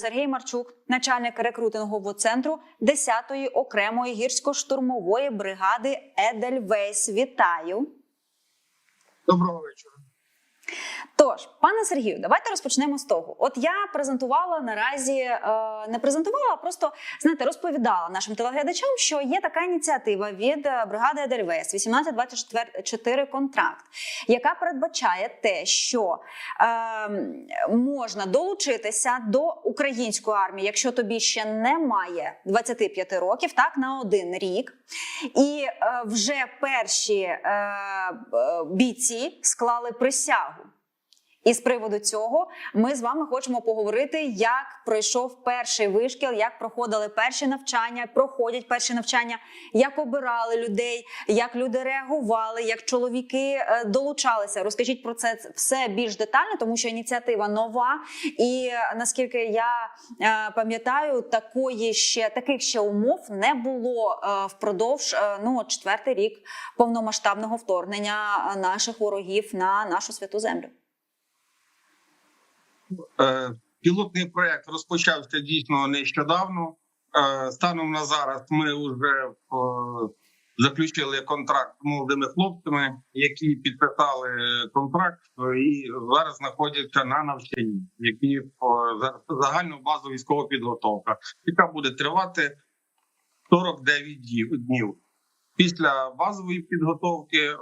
Сергій Марчук, начальник рекрутингового центру 10-ї окремої гірсько-штурмової бригади Едельвейс. Вітаю! Доброго вечора. Тож, пане Сергію, давайте розпочнемо з того. От я презентувала наразі, е, не презентувала, а просто знаєте, розповідала нашим телеглядачам, що є така ініціатива від е, бригади Едельвейс 1824 контракт, яка передбачає те, що е, можна долучитися до української армії, якщо тобі ще немає 25 років, так на один рік. І е, вже перші е, е, бійці склали присягу. І з приводу цього ми з вами хочемо поговорити, як пройшов перший вишкіл, як проходили перші навчання, проходять перші навчання, як обирали людей, як люди реагували, як чоловіки е, долучалися. Розкажіть про це все більш детально, тому що ініціатива нова. І е, наскільки я е, пам'ятаю, такої ще таких ще умов не було впродовж ну четвертий рік повномасштабного вторгнення наших ворогів на нашу святу землю. Е, Пілотний проект розпочався дійсно нещодавно. Е, Станом на зараз ми вже е, заключили контракт з молодими хлопцями, які підписали контракт і зараз знаходяться на навчанні, які за загальну базу військова підготовка, яка буде тривати 49 днів-. Після базової підготовки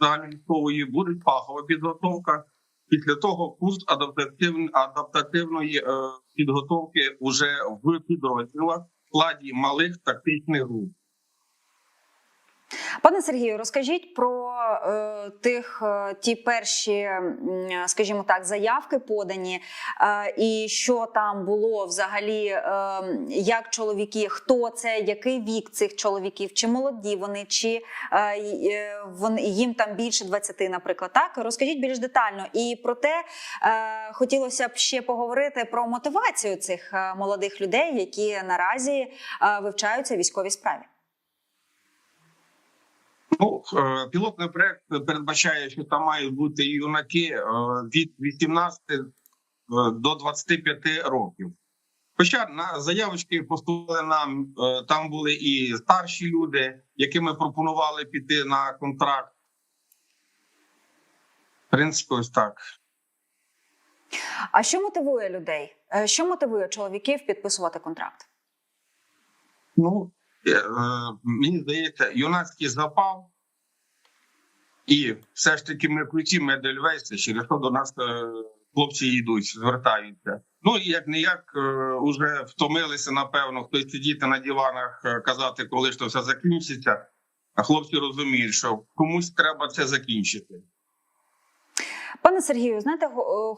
загальновійськової буде фахова підготовка. Після того курс адаптативної, адаптативної е, підготовки уже в підрозділах в складі малих тактичних груп. Пане Сергію, розкажіть про е, тих е, ті перші, скажімо так, заявки подані, е, і що там було взагалі, е, як чоловіки, хто це, який вік цих чоловіків, чи молоді вони, чи е, е, вони їм там більше 20, наприклад. Так розкажіть більш детально. І про те е, хотілося б ще поговорити про мотивацію цих е, молодих людей, які наразі е, вивчаються військовій справі. Ну, е, пілотний проект передбачає, що там мають бути юнаки е, від 18 е, до 25 років. Хоча на заявочки поступили нам, там були і старші люди, яким ми пропонували піти на контракт. В принципі, ось так. А що мотивує людей? Що мотивує чоловіків підписувати контракт? Ну, мені здається, юнацький запал. І все ж таки ми ключі Медельвейса, через що до нас е, хлопці йдуть, звертаються. Ну і як не як уже втомилися, напевно, хтось сидіти на диванах, е, казати, коли ж то все закінчиться. А хлопці розуміють, що комусь треба це закінчити. Пане Сергію, знаєте, е,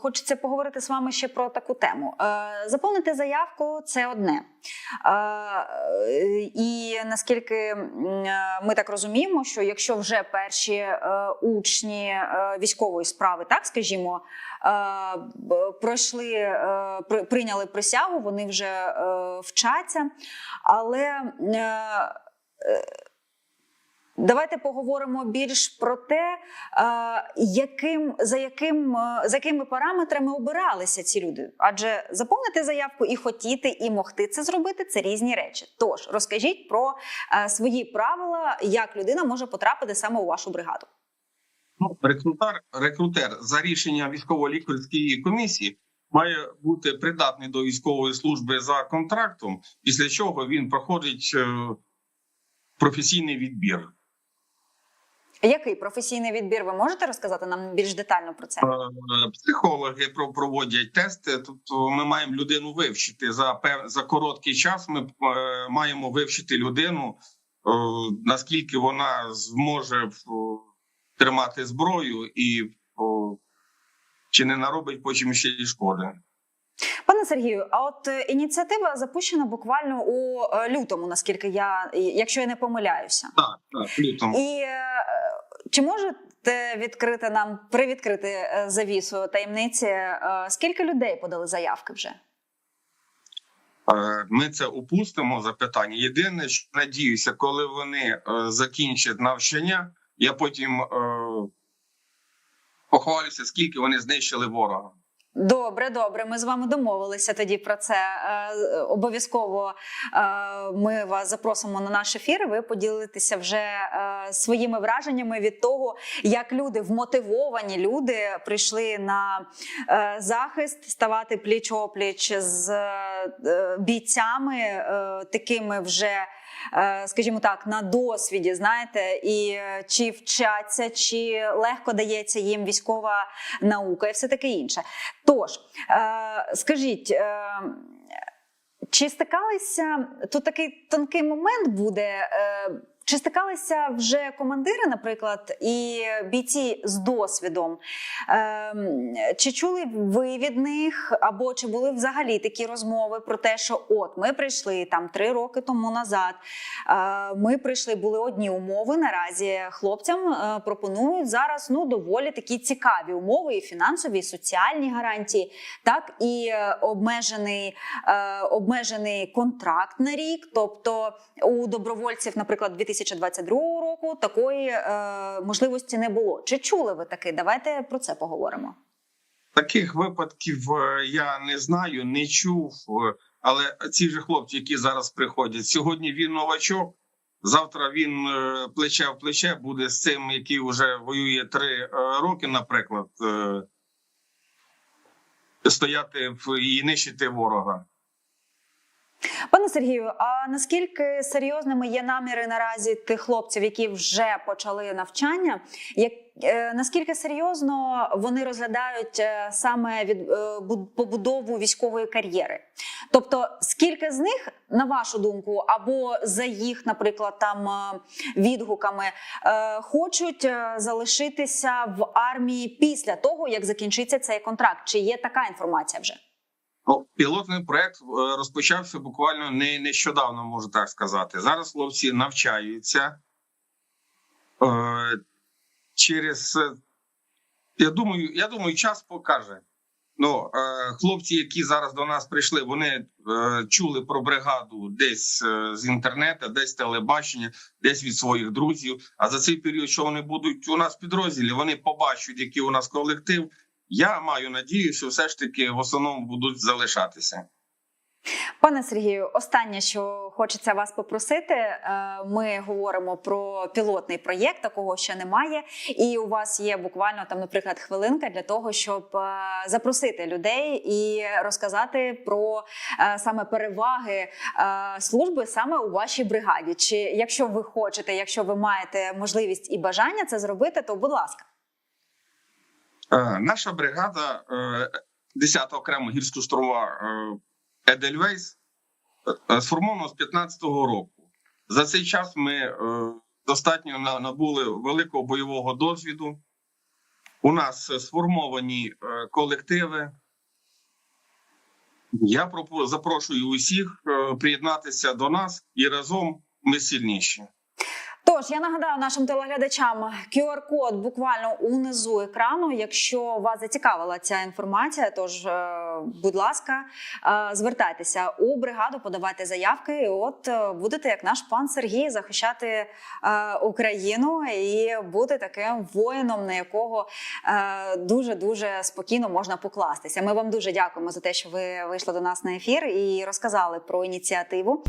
хочеться поговорити з вами ще про таку тему. Е, Заповнити заявку це одне. Е, І наскільки ми так розуміємо, що якщо вже перші учні військової справи, так скажімо, пройшли, прийняли присягу, вони вже вчаться. Але Давайте поговоримо більш про те, яким за яким е, за якими параметрами обиралися ці люди. Адже заповнити заявку і хотіти, і могти це зробити це різні речі. Тож розкажіть про е, свої правила, як людина може потрапити саме у вашу бригаду. Ну, рекрутер, рекрутер за рішенням військово-лікарської комісії має бути придатний до військової служби за контрактом, після чого він проходить е, професійний відбір. Який професійний відбір ви можете розказати нам більш детально про це? Е, Психологи про- проводять тести. Тобто, ми маємо людину вивчити за за короткий час. Ми е, маємо вивчити людину, е, наскільки вона зможе тримати зброю і чи не наробить потім ще й шкоди. Пане Сергію, а от ініціатива запущена буквально у лютому, наскільки я, якщо я не помиляюся. Так, так, лютом. І чи можете відкрити нам привідкрити е, завісу таємниці? е, Скільки людей подали заявки вже? Е, Ми це опустимо запитання. Єдине, що надіюся, коли вони закінчать навчання, я потім похвалюся, скільки вони знищили ворога. Добре, добре. Ми з вами домовилися тоді про це. Е, Обов'язково е, ми вас запросимо на наш ефір. Ви поділитеся вже е, своїми враженнями від того, як люди вмотивовані люди прийшли на захист, ставати пліч опліч з бійцями, такими вже. Е, Скажімо так, на досвіді, знаєте, і е, чи вчаться, чи легко дається їм військова наука і все таке інше. Тож, е, скажіть, чи стикалися тут такий тонкий момент буде? Чи стикалися вже командири, наприклад, і бійці з досвідом? Ем, Чи чули ви від них, або чи були взагалі такі розмови про те, що от ми прийшли там три роки тому назад? е, Ми прийшли, були одні умови. Наразі хлопцям е, пропонують зараз ну доволі такі цікаві умови, і фінансові, і соціальні гарантії, так і обмежений, е, обмежений контракт на рік. Тобто у добровольців, наприклад, 2022 року такої е, можливості не було. Чи чули ви таки? Давайте про це поговоримо. Таких випадків е, я не знаю, не чув. е, Але ці ж хлопці, які зараз приходять, сьогодні він новачок. Завтра він е, плече в плече буде з цим, який вже воює три роки, наприклад, стояти і нищити ворога. Пане Сергію, а наскільки серйозними є наміри наразі тих хлопців, які вже почали навчання? Як е, наскільки серйозно вони розглядають е, саме від е, побудову військової кар'єри? Тобто, скільки з них, на вашу думку, або за їх, наприклад, там е, відгуками, е, хочуть е, залишитися в армії після того, як закінчиться цей контракт? Чи є така інформація вже? Ну, пілотний проект е, розпочався буквально не нещодавно, можу так сказати. Зараз хлопці навчаються е, через. е, Я думаю, я думаю, час покаже. Ну, хлопці, які зараз до нас прийшли, вони чули про бригаду десь з інтернету, десь телебачення, десь від своїх друзів. А за цей період, що вони будуть у нас в підрозділі, вони побачать, який у нас колектив. Я маю надію, що все ж таки в основному будуть залишатися. Пане Сергію, останнє, що хочеться вас попросити. е, Ми говоримо про пілотний проєкт, такого ще немає. І у вас є буквально там, наприклад, хвилинка для того, щоб е, запросити людей і розказати про е, саме переваги служби саме у вашій бригаді. Чи якщо ви хочете, якщо ви маєте можливість і бажання це зробити, то будь ласка. Е, Наша бригада е, 10 окремо гірсько-штурмова е, Едельвейс е, сформована з 15-го року. За цей час ми е, достатньо набули великого бойового досвіду. У нас е, сформовані е, колективи. Я запрошую усіх е, приєднатися до нас і разом ми сильніші. Тож я нагадаю нашим телеглядачам QR-код буквально унизу екрану. Якщо вас зацікавила ця інформація, тож, е, будь ласка, е, звертайтеся у бригаду, подавайте заявки. І от е, будете, як наш пан Сергій, захищати Україну і бути таким воїном, на якого дуже дуже спокійно можна покластися. Ми вам дуже дякуємо за те, що ви вийшли до нас на ефір і розказали про ініціативу.